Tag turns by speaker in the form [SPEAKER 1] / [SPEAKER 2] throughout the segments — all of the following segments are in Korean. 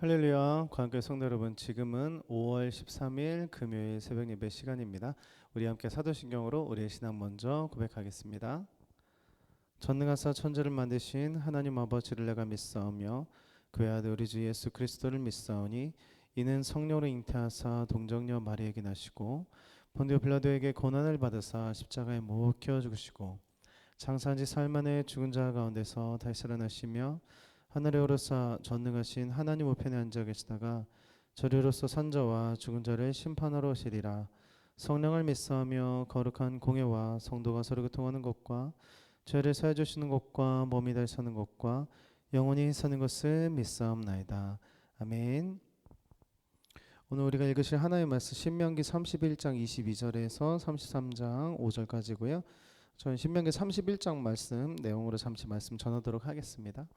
[SPEAKER 1] 할렐루야 관계 성도 여러분 지금은 5월 13일 금요일 새벽 예배 시간입니다. 우리 함께 사도신경으로 우리의 신앙 먼저 고백하겠습니다. 전능하사 천지를 만드신 하나님 아버지를 내가 믿사오며 그의 아들 우리 주 예수 그리스도를 믿사오니 이는 성령으로 잉태하사 동정녀 마리에게 나시고 본디오 빌라도에게 고난을 받으사 십자가에 못 키워 죽으시고 장사한 지 사흘 만에 죽은 자 가운데서 다시 살아나시며 하늘에 오르사 전능하신 하나님 우편에 앉아 계시다가 저리로서 산자와 죽은 자를 심판하러 오시리라. 성령을 믿사하며 거룩한 공예와 성도가 서로 교통하는 것과 죄를 사해 주시는 것과 몸이 달 사는 것과 영원히 사는 것을 믿사옵나이다. 아멘. 오늘 우리가 읽으실 하나의 말씀 신명기 31장 22절에서 33장 5절까지고요. 저는 신명기 31장 말씀 내용으로 잠시 말씀 전하도록 하겠습니다.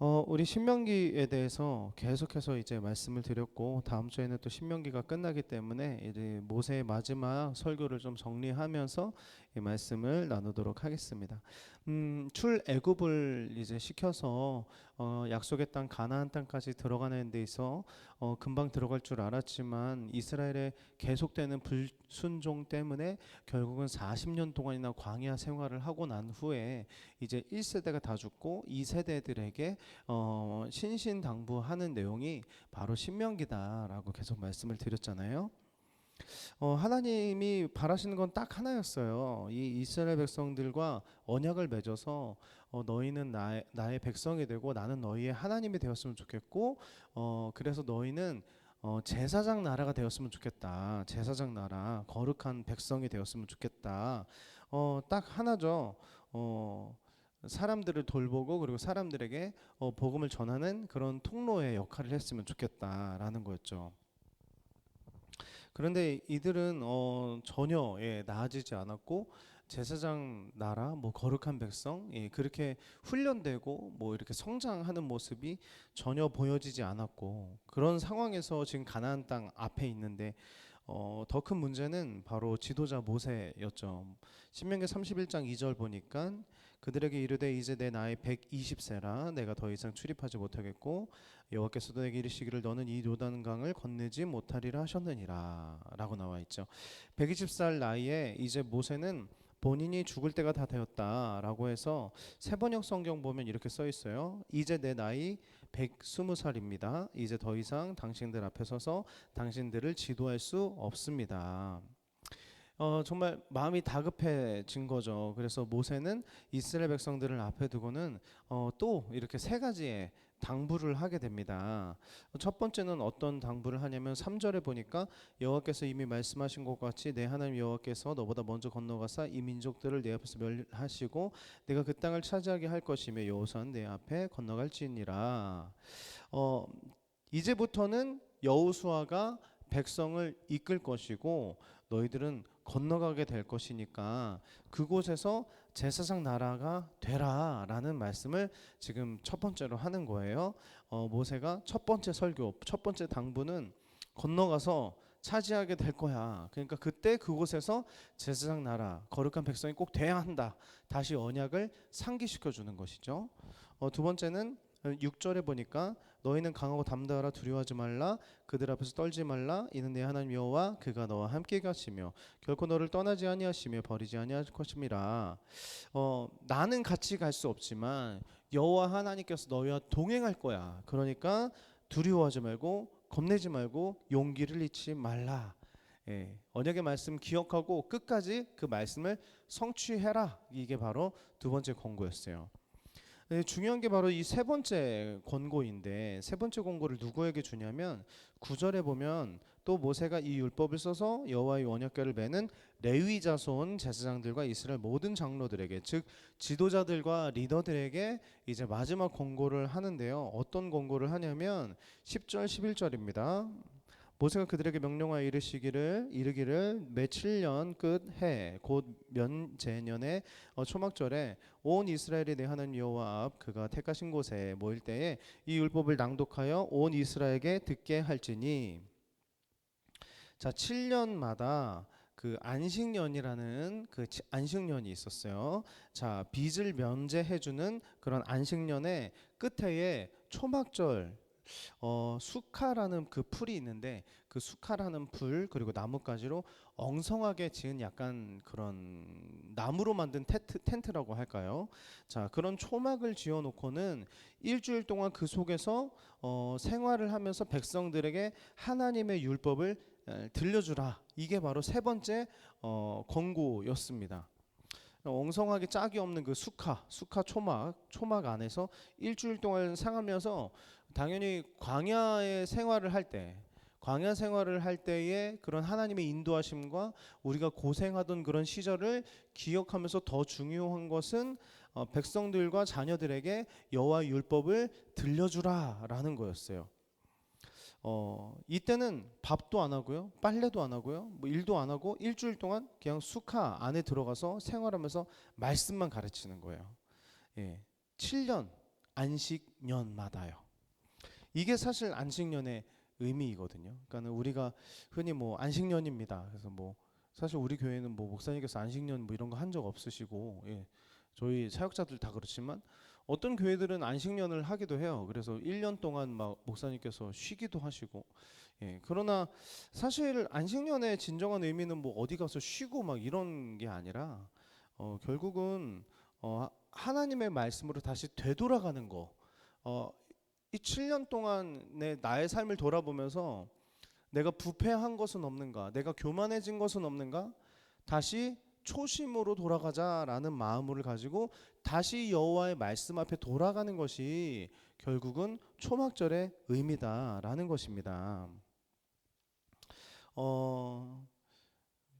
[SPEAKER 1] 어, 우리 신명기에 대해서 계속해서 이제 말씀을 드렸고 다음 주에는 또 신명기가 끝나기 때문에 이제 모세의 마지막 설교를 좀 정리하면서 이 말씀을 나누도록 하겠습니다. 음, 출애굽을 이제 시켜서 어, 약속의 땅 가나안 땅까지 들어가는 데 있어 어, 금방 들어갈 줄 알았지만 이스라엘의 계속되는 불순종 때문에 결국은 40년 동안이나 광야 생활을 하고 난 후에 이제 1세대가 다 죽고 2세대들에게 어, 신신당부하는 내용이 바로 신명기다라고 계속 말씀을 드렸잖아요. 어, 하나님이 바라시는 건 딱 하나였어요. 이 이스라엘 백성들과 언약을 맺어서 어, 너희는 나의, 나의 백성이 되고 나는 너희의 하나님이 되었으면 좋겠고 어, 그래서 너희는 어, 제사장 나라가 되었으면 좋겠다. 제사장 나라, 거룩한 백성이 되었으면 좋겠다. 어, 딱 하나죠. 어, 사람들을 돌보고 그리고 사람들에게 어, 복음을 전하는 그런 통로의 역할을 했으면 좋겠다라는 거였죠. 그런데 이들은 어, 전혀 예, 나아지지 않았고 제사장 나라 뭐 거룩한 백성 예, 그렇게 훈련되고 뭐 이렇게 성장하는 모습이 전혀 보여지지 않았고 그런 상황에서 지금 가나안 땅 앞에 있는데 어, 더 큰 문제는 바로 지도자 모세였죠. 신명기 31장 2절 보니까 그들에게 이르되 이제 내 나이 120세라 내가 더 이상 출입하지 못하겠고 여호와께서도 내게 이르시기를 너는 이 요단강을 건네지 못하리라 하셨느니라라고 나와 있죠. 120살 나이에 이제 모세는 본인이 죽을 때가 다 되었다라고 해서 세번역 성경 보면 이렇게 써 있어요. 이제 내 나이 120살입니다. 이제 더 이상 당신들 앞에 서서 당신들을 지도할 수 없습니다. 어, 정말 마음이 다급해진 거죠. 그래서 모세는 이스라엘 백성들을 앞에 두고는 어, 또 이렇게 세 가지의 당부를 하게 됩니다. 첫 번째는 어떤 당부를 하냐면 3절에 보니까 여호와께서 이미 말씀하신 것 같이 내 하나님 여호와께서 너보다 먼저 건너가사 이 민족들을 내 앞에서 멸하시고 내가 그 땅을 차지하게 할 것이며 여호수아는 내 앞에 건너갈지니라. 어, 이제부터는 여호수아가 백성을 이끌 것이고 너희들은 건너가게 될 것이니까 그곳에서 제사장 나라가 되라라는 말씀을 지금 첫 번째로 하는 거예요. 어, 모세가 첫 번째 설교, 첫 번째 당부는 건너가서 차지하게 될 거야. 그러니까 그때 그곳에서 제사장 나라, 거룩한 백성이 꼭 돼야 한다. 다시 언약을 상기시켜 주는 것이죠. 어, 두 번째는 6절에 보니까 너희는 강하고 담대하라 두려워하지 말라 그들 앞에서 떨지 말라. 이는 내 하나님 여호와 그가 너와 함께 가시며 결코 너를 떠나지 아니하시며 버리지 아니할 것임이라 어, 나는 같이 갈 수 없지만 여호와 하나님께서 너희와 동행할 거야. 그러니까 두려워하지 말고 겁내지 말고 용기를 잃지 말라. 예, 언약의 말씀 기억하고 끝까지 그 말씀을 성취해라. 이게 바로 두 번째 권고였어요. 네, 중요한 게 바로 이 세 번째 권고인데 세 번째 권고를 누구에게 주냐면 구절에 보면 또 모세가 이 율법을 써서 여호와의 언약궤를 매는 레위 자손 제사장들과 이스라엘 모든 장로들에게 즉 지도자들과 리더들에게 이제 마지막 권고를 하는데요. 어떤 권고를 하냐면 10절 11절입니다. 모세가 그들에게 명령하여 이르시기를 이르기를 매 7년 끝해 곧 면제년의 어, 초막절에 온 이스라엘이 내 하나님 여호와 앞 그가 택하신 곳에 모일 때에 이 율법을 낭독하여 온 이스라엘에게 듣게 할지니 자 7년마다 그 안식년이라는 그 치- 안식년이 있었어요. 자 빚을 면제해 주는 그런 안식년의 끝에에 초막절 어, 수카라는 그 풀이 있는데 그 수카라는 풀 그리고 나뭇가지로 엉성하게 지은 약간 그런 나무로 만든 텐트, 텐트라고 할까요? 자 그런 초막을 지어놓고는 일주일 동안 그 속에서 어, 생활을 하면서 백성들에게 하나님의 율법을 에, 들려주라. 이게 바로 세 번째 어, 권고였습니다. 엉성하게 짝이 없는 그 수카, 수카 초막, 초막 안에서 일주일 동안 생하면서 당연히 광야의 생활을 할 때, 광야 생활을 할 때의 그런 하나님의 인도하심과 우리가 고생하던 그런 시절을 기억하면서 더 중요한 것은 어, 백성들과 자녀들에게 여호와 율법을 들려주라라는 거였어요. 어, 이때는 밥도 안 하고요, 빨래도 안 하고요, 뭐 일도 안 하고 일주일 동안 그냥 수카 안에 들어가서 생활하면서 말씀만 가르치는 거예요. 예, 7년 안식년마다요. 이게 사실 안식년의 의미이거든요. 그러니까 우리가 흔히 뭐 안식년입니다. 그래서 뭐 사실 우리 교회는 뭐 목사님께서 안식년 뭐 이런 거 한 적 없으시고, 예, 저희 사역자들 다 그렇지만 어떤 교회들은 안식년을 하기도 해요. 그래서 1년 동안 막 목사님께서 쉬기도 하시고. 예. 그러나 사실 안식년의 진정한 의미는 뭐 어디 가서 쉬고 막 이런 게 아니라 어, 결국은 어, 하나님의 말씀으로 다시 되돌아가는 거. 어, 이 7년 동안의 나의 삶을 돌아보면서 내가 부패한 것은 없는가? 내가 교만해진 것은 없는가? 다시 초심으로 돌아가자라는 마음을 가지고 다시 여호와의 말씀 앞에 돌아가는 것이 결국은 초막절의 의미다라는 것입니다. 어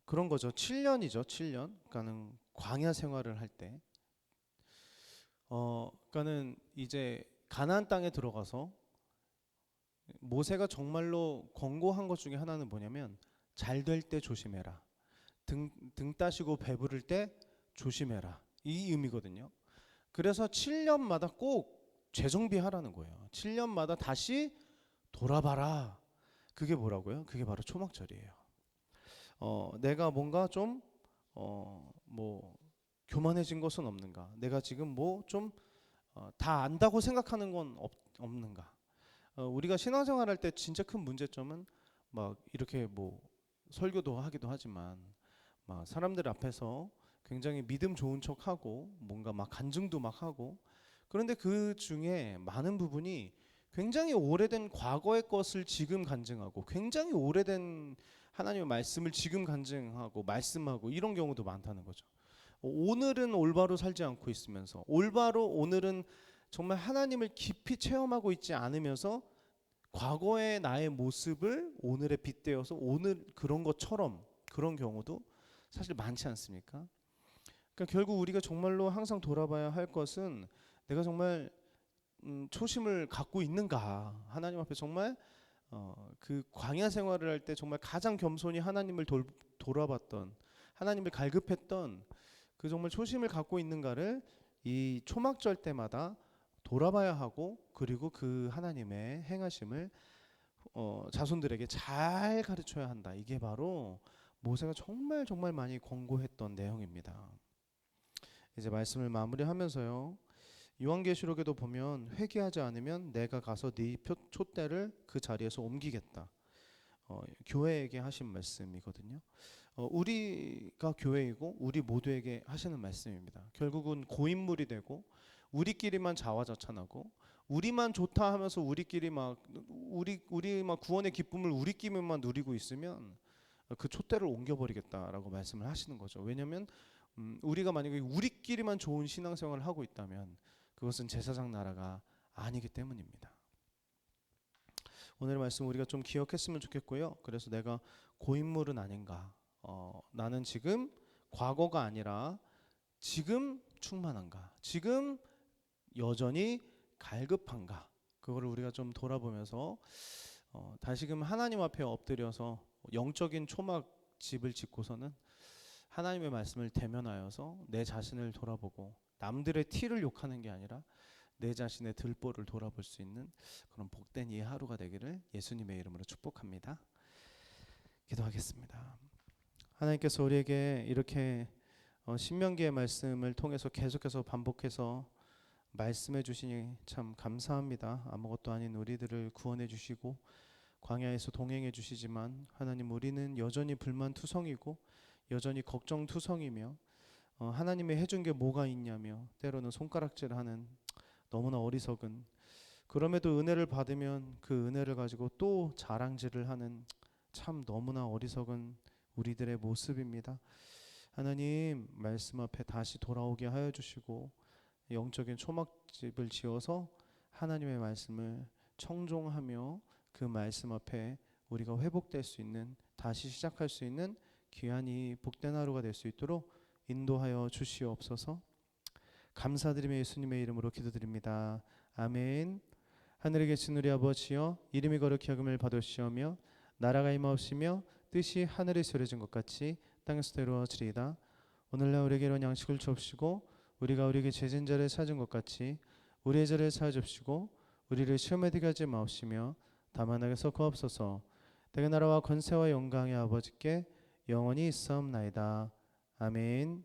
[SPEAKER 1] 그런 거죠. 7년이죠. 7년. 그러니까는 광야 생활을 할 때. 어 그러니까는 이제 가나안 땅에 들어가서 모세가 정말로 권고한 것 중에 하나는 뭐냐면 잘 될 때 조심해라. 등, 등 따시고 배부를 때 조심해라. 이 의미거든요. 그래서 7년마다 꼭 재정비하라는 거예요. 7년마다 다시 돌아봐라. 그게 뭐라고요? 그게 바로 초막절이에요. 어, 내가 뭔가 좀, 어, 뭐, 교만해진 것은 없는가? 내가 지금 뭐 좀, 어, 다 안다고 생각하는 건 없, 없는가? 어, 우리가 신앙생활 할 때 진짜 큰 문제점은 막 이렇게 뭐 설교도 하기도 하지만 막 사람들 앞에서 굉장히 믿음 좋은 척하고 뭔가 막 간증도 막 하고 그런데 그 중에 많은 부분이 굉장히 오래된 과거의 것을 지금 간증하고 굉장히 오래된 하나님의 말씀을 지금 간증하고 말씀하고 이런 경우도 많다는 거죠. 오늘은 올바로 살지 않고 있으면서 올바로 오늘은 정말 하나님을 깊이 체험하고 있지 않으면서 과거의 나의 모습을 오늘에 빗대어서 오늘 그런 것처럼 그런 경우도 사실 많지 않습니까? 그러니까 결국 우리가 정말로 항상 돌아봐야 할 것은 내가 정말 음, 초심을 갖고 있는가 하나님 앞에 정말 어, 그 광야 생활을 할 때 정말 가장 겸손히 하나님을 돌, 돌아봤던 하나님을 갈급했던 그 정말 초심을 갖고 있는가를 이 초막절 때마다 돌아봐야 하고 그리고 그 하나님의 행하심을 어, 자손들에게 잘 가르쳐야 한다. 이게 바로 모세가 정말 정말 많이 권고했던 내용입니다. 이제 말씀을 마무리하면서요. 요한계시록에도 보면 회개하지 않으면 내가 가서 네 표, 촛대를 그 자리에서 옮기겠다. 어, 교회에게 하신 말씀이거든요. 어, 우리가 교회이고 우리 모두에게 하시는 말씀입니다. 결국은 고인물이 되고 우리끼리만 자화자찬하고 우리만 좋다 하면서 우리끼리 막 우리 우리 막 구원의 기쁨을 우리끼리만 누리고 있으면 그 촛대를 옮겨버리겠다라고 말씀을 하시는 거죠. 왜냐하면 음, 우리가 만약에 우리끼리만 좋은 신앙생활을 하고 있다면 그것은 제사장 나라가 아니기 때문입니다. 오늘 말씀 우리가 좀 기억했으면 좋겠고요. 그래서 내가 고인물은 아닌가. 어, 나는 지금 과거가 아니라 지금 충만한가. 지금 여전히 갈급한가. 그거를 우리가 좀 돌아보면서 어, 다시금 하나님 앞에 엎드려서 영적인 초막 집을 짓고서는 하나님의 말씀을 대면하여서 내 자신을 돌아보고 남들의 티를 욕하는 게 아니라 내 자신의 들보를 돌아볼 수 있는 그런 복된 이 하루가 되기를 예수님의 이름으로 축복합니다. 기도하겠습니다. 하나님께서 우리에게 이렇게 어, 신명기의 말씀을 통해서 계속해서 반복해서 말씀해 주시니 참 감사합니다. 아무것도 아닌 우리들을 구원해 주시고 광야에서 동행해 주시지만 하나님 우리는 여전히 불만투성이고 여전히 걱정투성이며 어, 하나님이 해준 게 뭐가 있냐며 때로는 손가락질하는 너무나 어리석은 그럼에도 은혜를 받으면 그 은혜를 가지고 또 자랑질을 하는 참 너무나 어리석은 우리들의 모습입니다. 하나님 말씀 앞에 다시 돌아오게 하여 주시고 영적인 초막집을 지어서 하나님의 말씀을 청종하며 그 말씀 앞에 우리가 회복될 수 있는 다시 시작할 수 있는 귀한 이 복된 하루가 될 수 있도록 인도하여 주시옵소서. 감사드리며 예수님의 이름으로 기도드립니다. 아멘. 하늘에 계신 우리 아버지여 이름이 거룩히 여김을 받으시오며 나라가 임하옵시며 뜻이 하늘에서 이루어진 것 같이 땅에서도 이루어지리이다. 오늘날 우리에게 이런 양식을 주옵시고 우리가 우리에게 죄진 자를 사준 것 같이 우리의 죄를 사하 줍시고 우리를 시험에 들게 하지 마옵시며 다만 하게서 구하옵소서 대개 나라와 권세와 영광의 아버지께 영원히 있사옵나이다. 아멘